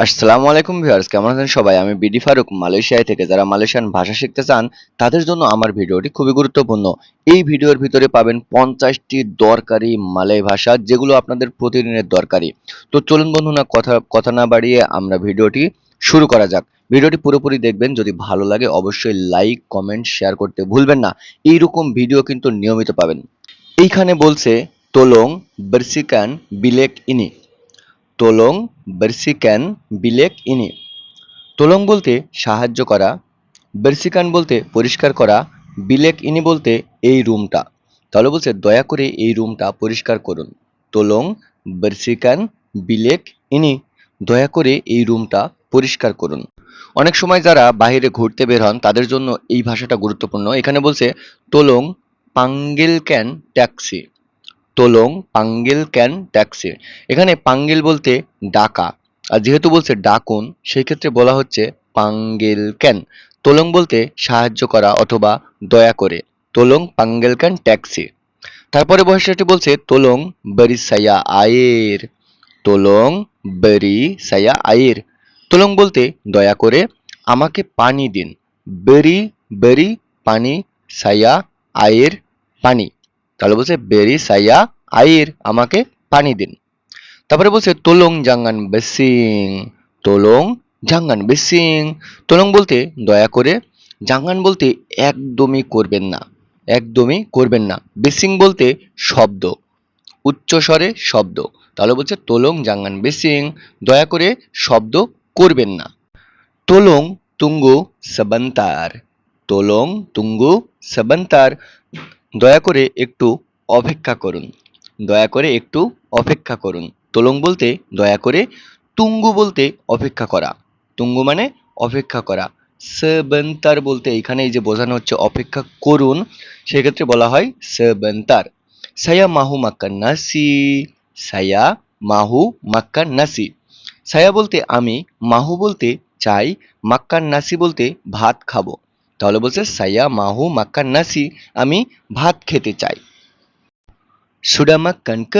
আসসালামু আলাইকুম ভিউয়ার্স, কেমন আছেন সবাই? আমি বিডি ফারুক, মালয়েশিয়ায় থেকে যারা মালয়েশিয়ান ভাষা শিখতে চান, তাদের জন্য আমার ভিডিওটি খুবই গুরুত্বপূর্ণ। এই ভিডিওর ভিতরে পাবেন পঞ্চাশটি দরকারি মালয় ভাষা, যেগুলো আপনাদের প্রতিদিনের দরকারি। তো চলুন বন্ধু না কথা কথা না বাড়িয়ে আমরা ভিডিওটি শুরু করা যাক। ভিডিওটি পুরোপুরি দেখবেন, যদি ভালো লাগে অবশ্যই লাইক, কমেন্ট, শেয়ার করতে ভুলবেন না। এইরকম ভিডিও কিন্তু নিয়মিত পাবেন। এইখানে বলছে, তোলং, বার্সিকান, বিলেক ইনি। তোলং বেরসিক্যান বিলেক, ইনি। তোলং বলতে সাহায্য করা, বেরসিকান বলতে পরিষ্কার করা, বিলেক, ইনি বলতে এই রুমটা। তাহলে বলছে দয়া করে এই রুমটা পরিষ্কার করুন। তোলং, বেরসিকান, বিলেক, ইনি, দয়া করে এই রুমটা পরিষ্কার করুন। অনেক সময় যারা বাইরে ঘুরতে বের হন, তাদের জন্য এই ভাষাটা গুরুত্বপূর্ণ। এখানে বলছে তোলং পাঙ্গেল ক্যান ট্যাক্সি। তোলং, পাঙ্গেল, ক্যান, ট্যাক্সি। এখানে পাঙ্গেল বলতে ডাকা। আর যেহেতু বলছে ডাকুন, সেই ক্ষেত্রে বলা হচ্ছে পাঙ্গেল ক্যান। তোলং বলতে সাহায্য করা অথবা দয়া করে। তোলং, পাঙ্গেল ক্যান, ট্যাক্সি। তারপরে বৈশিষ্ট্যটি বলছে তোলং বেরি সায়া আয়ের। তোলং বেরি সায়া আয়ের। তোলং বলতে দয়া করে, আমাকে পানি দিন। বেরি বেরি, পানি, সায়া, আয়ের, পানি। তাহলে বলছে, বেরি সাইয়া আয়ের আমাকে পানি দিন। তারপরে বলছে, তোলং জাঙ্গান বেসিং, তোলং জাঙ্গান বেসিং। তোলং বলতে, দয়া করে জাঙ্গান বলতে একদমই করবেন না, একদমই করবেন না। বেসিং বলতে শব্দ উচ্চস্বরে শব্দ। তাহলে বলছে, তোলং জাঙ্গান বেসিং, দয়া করে শব্দ করবেন না। তোলং তুঙ্গু সাবান্তার, তোলং তুঙ্গু সাবান্তার। দয়া করে একটু অপেক্ষা করুন। দয়া করে একটু অপেক্ষা করুন। তোলং বলতে দয়া করে, তুঙ্গু বলতে অপেক্ষা করা। তুঙ্গু মানে অপেক্ষা করা। সেবেন্তার বলতে এখানে এই যে বোঝানো হচ্ছে অপেক্ষা করুন, সেক্ষেত্রে বলা হয় সেবেন্তার। সায়া মাহু মাক্কান নাসি সায়া মাহু মাক্কান নাসি সায়া বলতে আমি, মাহু বলতে চাই মাক্কান নাসি বলতে ভাত খাব। তাহলে বলছে, সাইয়া মাহু মাক্কান নাসি, আমি ভাত খেতে চাই। সুডামা কনক,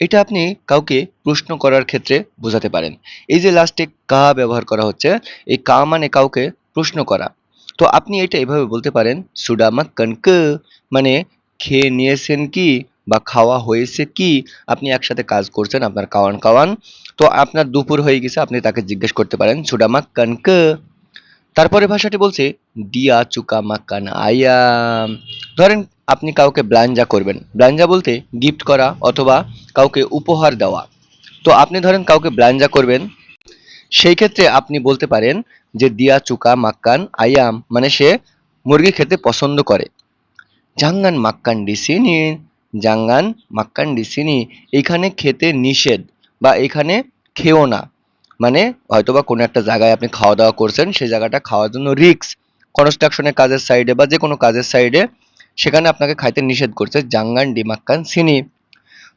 এটা আপনি কাউকে প্রশ্ন করার ক্ষেত্রে বোঝাতে পারেন। এই যে লাস্টে কা ব্যবহার করা হচ্ছে, এই কা মানে কাউকে প্রশ্ন করা। তো আপনি এটা এভাবে বলতে পারেন সুডামা কনক মানে খেয়ে নিয়েছেন কি বা খাওয়া হয়েছে কি? আপনি একসাথে কাজ করছেন, আপনার কাওয়ান কাওয়ান। তো আপনার দুপুর হয়ে গেছে, আপনি তাকে জিজ্ঞেস করতে পারেন সুডামা কনক তারপরে ভাষাটি বলছে, দিয়া চুকা মাক্কান আয়াম। ধরেন আপনি কাউকে ব্লাঞ্জা করবেন। ব্লাঞ্জা বলতে গিফট করা অথবা কাউকে উপহার দেওয়া। তো আপনি ধরেন কাউকে ব্লাঞ্জা করবেন, সেই ক্ষেত্রে আপনি বলতে পারেন যে, দিয়া চুকা মাক্কান আয়াম। মানে সে মুরগি খেতে পছন্দ করে। জাঙ্গান মাক্কান ডিসিনি, জাঙ্গান মাক্কান ডিসিনি। এইখানে খেতে নিষেধ বা এখানে খেও না। মানে হয়তোবা কোনো একটা জায়গায় আপনি খাওয়া দাওয়া করছেন, সেই জায়গাটা খাওয়ার জন্য রিক্স কনস্ট্রাকশনের কাজের সাইডে বা যে কোনো কাজের সাইডে সেখানে আপনাকে খাইতে নিষেধ করছে জাঙ্গান, ডিমাক্কান, সিনি।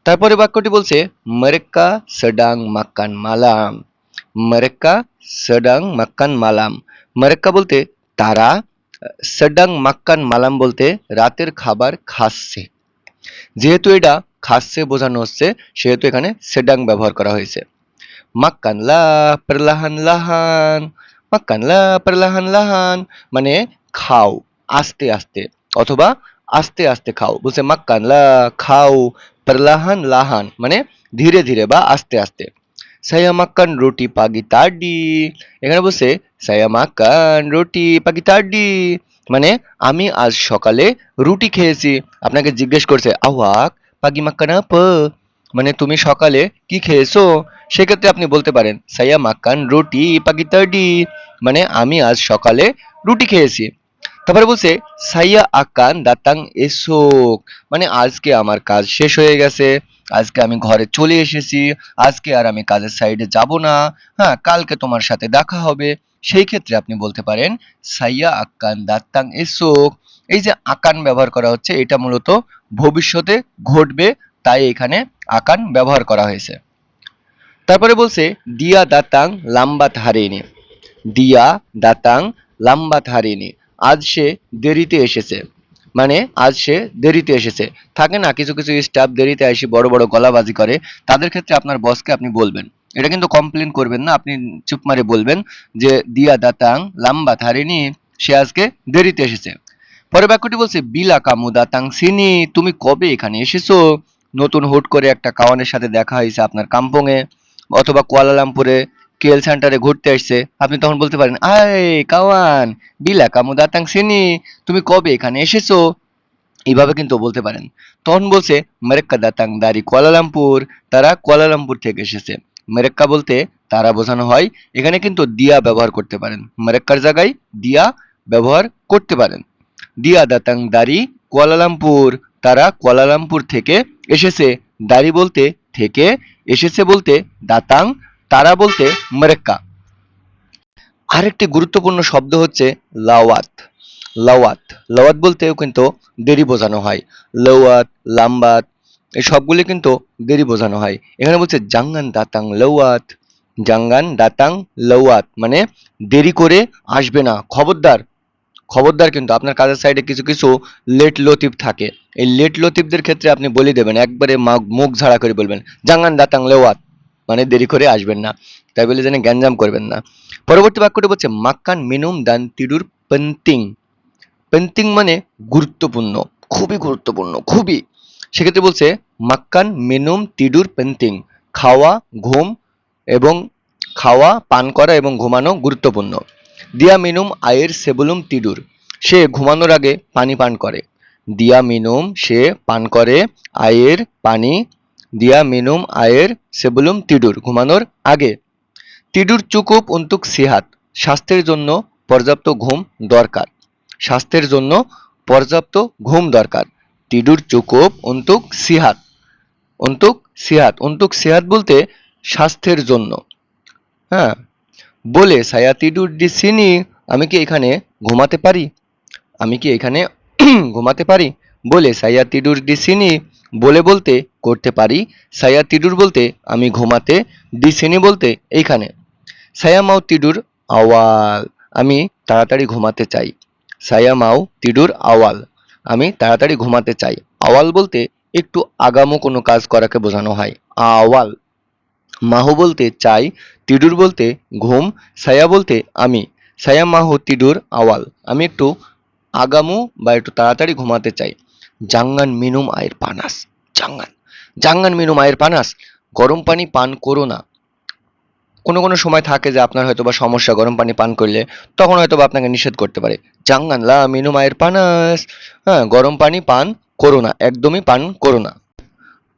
তারপরে বাক্যটি বলছে, মেরেক্কা সেডাং মাক্কান মালাম। মেরেক্কা সেডাং মাক্কান মালাম। মেরেক্কা বলতে তারা, সেডাং মাক্কান মালাম বলতে রাতের খাবার খাচ্ছে। যেহেতু এটা খাচ্ছে বোঝানো হচ্ছে, সেহেতু এখানে সেডাং ব্যবহার করা হয়েছে। Makan lah perlahan-lahan makan perlahan-lahan মানে খাও আস্তে আস্তে অথবা আস্তে আস্তে খাও বলছে মাক্কান খাও perlahan lahan মানে ধীরে ধীরে বা আস্তে আস্তে makan roti pagi tadi এখানে বলছে makan roti pagi tadi মানে আমি আজ সকালে রুটি খেয়েছি আপনাকে জিজ্ঞেস করছে আওয়াক পাগি মাক্কান apa মানে তুমি সকালে কি খেয়েছো? সেক্ষেত্রে আপনি বলতে পারেন, সাইয়া মাক্কান রুটি পাকিতাডি মানে আমি আজ সকালে রুটি খেয়েছি। তারপরে বলছে, সাইয়া আকান দাতাং এসোক। মানে আজকে আমার কাজ শেষ হয়ে গেছে। আজকে আমি ঘরে চলে এসেছি। আজকে আর আমি কাজের সাইডে যাব না। হ্যাঁ কালকে তোমার সাথে দেখা হবে। সেই ক্ষেত্রে আপনি বলতে পারেন, সাইয়া আকান দাতাং এসোক। এই যে আকান ব্যবহার করা হচ্ছে, এটা মূলত ভবিষ্যতে ঘটবে তাই এখানে আকান ব্যবহার করা হয়েছে। তারপরে বলছে, দিয়া দাতাং লাম্বাত হারিনি। দিয়া দাতাং লাম্বাত হারিনি। আজ সে দেরিতে এসেছে। মানে আজ সে দেরিতে এসেছে। থাকে না, কিছু কিছু স্টাফ দেরিতে এসে বড় বড় গলাবাজি করে। তাদের ক্ষেত্রে আপনার বসকে আপনি বলবেন। এটা কিন্তু কমপ্লেন করবেন না, আপনি চুপ মারে বলবেন যে, দিয়া দাতাং লাম্বা থারিনি সে আজকে দেরিতে এসেছে। পরে বাক্যটি বলছে, বিলা কামু দাতাং সিনি, তুমি কবে এখানে এসেছ? নতুন হুট করে একটা কাওয়ানের সাথে দেখা হয়েছে আপনার কাম্পংয়ে অথবা কুয়ালালামপুরে, কেএল সেন্টারে ঘুরতে আসছে। আপনি তখন বলতে পারেন, আয় কাওয়ান, বিলা কামু দাতাং সিনি, তুমি কবে এখানে এসেছ? এইভাবে কিন্তু বলতে পারেন। তখন বলছে, মেরেক্কা দাতাং দারি কুয়ালালামপুর, তারা কুয়ালালামপুর থেকে এসেছে। মেরেক্কা বলতে, তারা বোঝানো হয়, এখানে কিন্তু দিয়া ব্যবহার করতে পারেন। মেরেক্কার জায়গায় দিয়া ব্যবহার করতে পারেন। দিয়া দাতাং দারি কুয়ালালামপুর, তারা কুয়ালালামপুর থেকে এসেছে দারি বলতে থেকে, এসেছে বলতে দাতাং, তারা বলতে মেরেক্কা। আরেকটি গুরুত্বপূর্ণ শব্দ হচ্ছে লাওয়াত। লাওয়াত লাওয়াত বলতেও কিন্তু দেরি বোঝানো হয়। লওয়াত, লাম্বাত, এই সবগুলি কিন্তু দেরি বোঝানো হয়। এখানে বলছে জাঙ্গান দাতাং, লওয়াত। জাঙ্গান দাতাং, লওয়াত মানে দেরি করে আসবে না। খবরদার খবরদার কিন্তু আপনার কাজের সাইডে কিছু কিছু লেট লতিফ থাকে। এই লেট লতিফদের ক্ষেত্রে আপনি বলে দেবেন, একবারে মুখ ঝাড়া করে বলবেন, জাঙ্গান দাতাং লেওয়াত মানে দেরি করে আসবেন না। তাই বলে যেন গ্যাঞ্জাম করবেন না। পরবর্তী বাক্যটি বলছে, মাক্কান মিনুম দান তিডুর পেন্টিং পেন্টিং মানে গুরুত্বপূর্ণ, খুবই গুরুত্বপূর্ণ, খুবই। সেক্ষেত্রে বলছে, মাক্কান মিনুম তিডুর পেন্টিং খাওয়া, ঘুম এবং খাওয়া, পান করা এবং ঘুমানো গুরুত্বপূর্ণ। দিয়া মিনুম আয়ের সেবুলুম তিডুর সে ঘুমানোর আগে পানি পান করে। দিয়া মিনুম সে পান করে আয়ের পানি। দিয়া মিনুম আয়ের সেবুলুম তিডুর ঘুমানোর আগে। তিডুর চুকুপ উন্তুক সিহাত, স্বাস্থ্যের জন্য পর্যাপ্ত ঘুম দরকার। স্বাস্থ্যের জন্য পর্যাপ্ত ঘুম দরকার। তিডুর চুকুপ অন্তুক সিহাত অন্তুক সিহাত অন্তুক সিহাত বলতে স্বাস্থ্যের জন্য। হ্যাঁ বলে সায়া তিডুর ডি সিনি আমি কি এখানে ঘুমাতে পারি? আমি কি এখানে ঘুমাতে পারি? বলে সায়া তিডুর ডি সিনি বলে বলতে করতে পারি। সায়া তিডুর বলতে আমি ঘুমাতে ডি সিনি বলতে এইখানে। সায়া মাও তিডুর আওয়াল, আমি তাড়াতাড়ি ঘুমাতে চাই। সায়া মাও তিডুর আওয়াল, আমি তাড়াতাড়ি ঘুমাতে চাই। আওয়াল বলতে একটু আগামো কোনো কাজ করাকে বোঝানো হয়। আওয়াল মাহু বলতে চাই, তিডুর বলতে ঘুম, সায়া বলতে আমি। সায়া, মাহু, তিডুর, আওয়াল। আমি একটু আগামু বা একটু তাড়াতাড়ি ঘুমাতে চাই। জাঙ্গান মিনুম আয়ের পানাস, জাঙ্গান। জাঙ্গান মিনুম আয়ের পানাস, গরম পানি পান করো না। কোনো কোনো সময় থাকে যে আপনার হয়তো বা সমস্যা, গরম পানি পান করলে তখন হয়তো বা আপনাকে নিষেধ করতে পারে। জাঙ্গান লা মিনুম আয়ের পানাস হ্যাঁ গরম পানি পান করো না, একদমই পান করো না।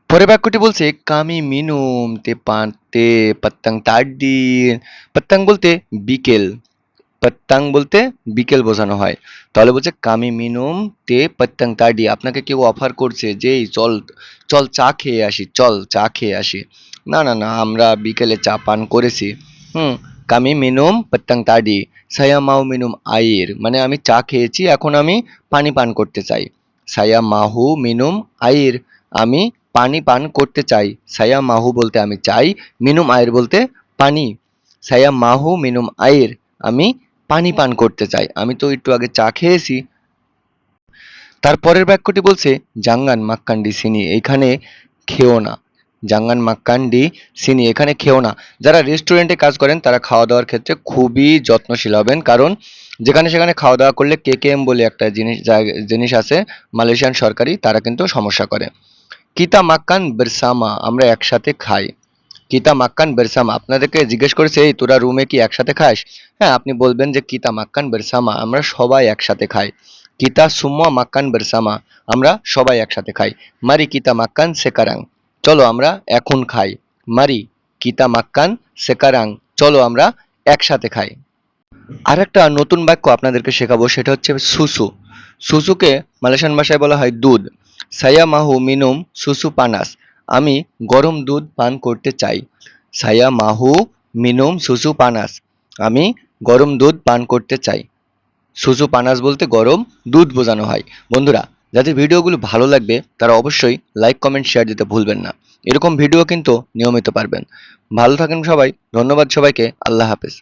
পরের বাক্যটি বলছে, কামি মিনুম তে পান তে পত্তাং তাড্ডিন। পত্তাং বলতে বিকেল, পত্তাং বলতে বিকেল বোঝানো হয়। তাহলে বলছে, কামি মিনুম তে পত্তাং তাডি আপনাকে কেউ অফার করছে যে, এই চল চল চা খেয়ে আসি, চল চা খেয়ে আসি। না না না, আমরা বিকেলে চা পান করেছি। হুম, কামি মিনুম পত্তাং তাডি সায়া মাও মিনুম আইর। মানে আমি চা খেয়েছি, এখন আমি পানি পান করতে চাই। সায়া মাহু মিনুম আইর, আমি পানি পান করতে চাই। সায়া মাহু বলতে আমি চাই, মিনুম আয়ের বলতে পানি। সায়া মাহু, মিনুম আয়ের আমি পানি পান করতে চাই। আমি তো একটু আগে চা খেয়েছি। তারপরের বাক্যটি বলছে, জাঙ্গান মাক্কান্ডি সিনি, এখানে খেও না। জাঙ্গান মাক্কান্ডি সিনি, এখানে খেও না। যারা রেস্টুরেন্টে কাজ করেন, তারা খাওয়া দাওয়ার ক্ষেত্রে খুবই যত্নশীল হবেন। কারণ যেখানে সেখানে খাওয়া দাওয়া করলে কেকেএম বলে একটা জিনিস জিনিস আছে, মালয়েশিয়ান সরকারি, তারা কিন্তু সমস্যা করে। কিতা মাক্কান বেরসামা আমরা একসাথে খাই। কিতা মাক্কান বেরসামা আপনাদেরকে জিজ্ঞেস করেছে, এই তোরা রুমে কি একসাথে খাস? হ্যাঁ আপনি বলবেন যে কিতা মাক্কান বেরসামা আমরা সবাই একসাথে খাই। কিতা সুম্মা মাক্কান বেরসামা আমরা সবাই একসাথে খাই। মারি কিতা মাক্কান সেকারাং চলো আমরা এখন খাই। মারি কিতা মাক্কান সেকারাং চলো আমরা একসাথে খাই। আর একটা নতুন বাক্য আপনাদেরকে শেখাবো, সেটা হচ্ছে সুসু। সুসুকে মালয়েশিয়ান ভাষায় বলা হয় দুধ। সায়া মাহু মিনুম সুসু পানাস। আমি গরম দুধ পান করতে চাই। সায়া মাহু মিনুম সুসু পানাস। আমি গরম দুধ পান করতে চাই। সুসু পানাস বলতে গরম দুধ বোঝানো হয়। বন্ধুরা, যাদের ভিডিওগুলো ভালো লাগবে, তারা অবশ্যই লাইক, কমেন্ট, শেয়ার দিতে ভুলবেন না। এরকম ভিডিও কিন্তু নিয়মিত পারবেন। ভালো থাকেন সবাই। ধন্যবাদ সবাইকে। আল্লাহ হাফেজ।